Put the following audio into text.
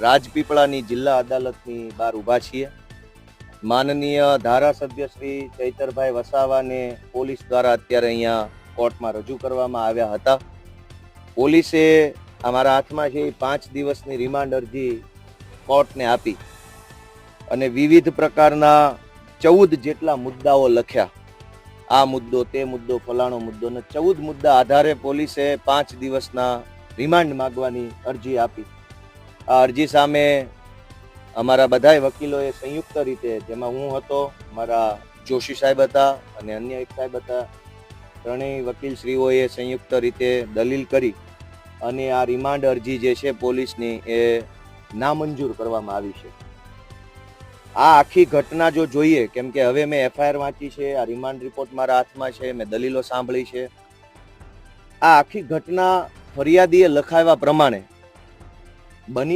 રાજપીપળાની જિલ્લા અદાલતની બહાર ઊભા છીએ. માનનીય ધારાસભ્ય શ્રી ચૈતરભાઈ વસાવાને પોલીસ દ્વારા અત્યારે અહીંયા કોર્ટમાં રજૂ કરવામાં આવ્યા હતા. પોલીસે અમારા હાથમાં છે પાંચ દિવસની રિમાન્ડ અરજી કોર્ટને આપી અને વિવિધ પ્રકારના ચૌદ જેટલા મુદ્દાઓ લખ્યા. આ મુદ્દો, તે મુદ્દો, ફલાણો મુદ્દો ને ચૌદ મુદ્દા આધારે પોલીસે પાંચ દિવસના રિમાન્ડ માંગવાની અરજી આપી. આ અરજી સામે અમારા બધાય વકીલોએ સંયુક્ત રીતે, જેમાં હું હતો, મારા જોશી સાહેબ હતા અને અન્ય એક સાહેબ હતા, ત્રણેય વકીલશ્રીઓએ સંયુક્ત રીતે દલીલ કરી અને આ રિમાન્ડ અરજી જે છે પોલીસની એ નામંજૂર કરવામાં આવી છે. આ આખી ઘટના જો જોઈએ, કેમ કે હવે મેં એફઆઈઆર વાંચી છે, આ રિમાન્ડ રિપોર્ટ મારા હાથમાં છે, મેં દલીલો સાંભળી છે. આ આખી ઘટના ફરિયાદીએ લખાવ્યા પ્રમાણે બની